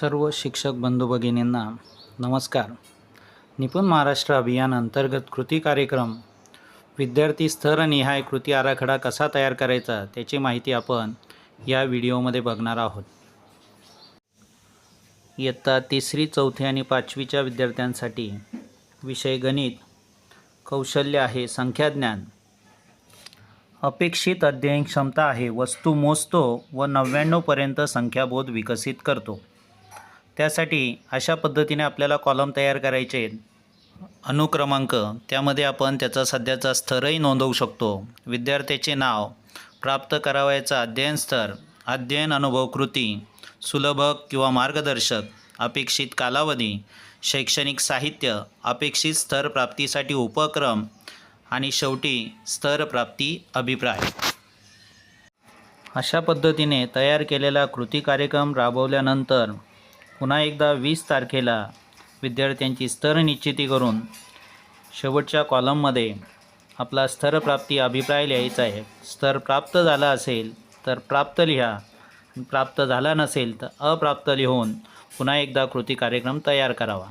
सर्व शिक्षक बंधू भगिनींना नमस्कार. निपुण महाराष्ट्र अभियान अंतर्गत कृती कार्यक्रम विद्यार्थी स्तरनिहाय कृती आराखडा कसा तयार करायचा त्याची माहिती आपण या व्हिडिओमध्ये बघणार आहोत. इयत्ता तिसरी चौथी आणि पाचवीच्या विद्यार्थ्यांसाठी विषय गणित कौशल्य आहे संख्याज्ञान. अपेक्षित अध्ययन क्षमता आहे वस्तू मोजतो व नव्याण्णवपर्यंत संख्याबोध विकसित करतो. त्यासाठी अशा पद्धतीने आपल्याला कॉलम तयार करायचे. आहेत अनुक्रमांक त्यामध्ये आपण त्याचा सध्याचा स्तरही नोंदवू शकतो. विद्यार्थ्याचे नाव प्राप्त करावयाचा अध्ययन स्तर अध्ययन अनुभव कृती सुलभक किंवा मार्गदर्शक अपेक्षित कालावधी शैक्षणिक साहित्य अपेक्षित स्तर प्राप्तीसाठी उपक्रम आणि शेवटी स्तर प्राप्ती अभिप्राय. अशा पद्धतीने तयार केलेला कृती कार्यक्रम राबवल्यानंतर पुन्हा एकदा वीस तारखेला विद्यार्थ्यांची स्तर निश्चिती करून शेवटच्या कॉलममध्ये आपला स्तरप्राप्ती अभिप्राय लिहायचा आहे. स्तर प्राप्त झाला असेल तर प्राप्त लिहा. प्राप्त झाला नसेल तर अप्राप्त लिहून पुन्हा एकदा कृती कार्यक्रम तयार करावा.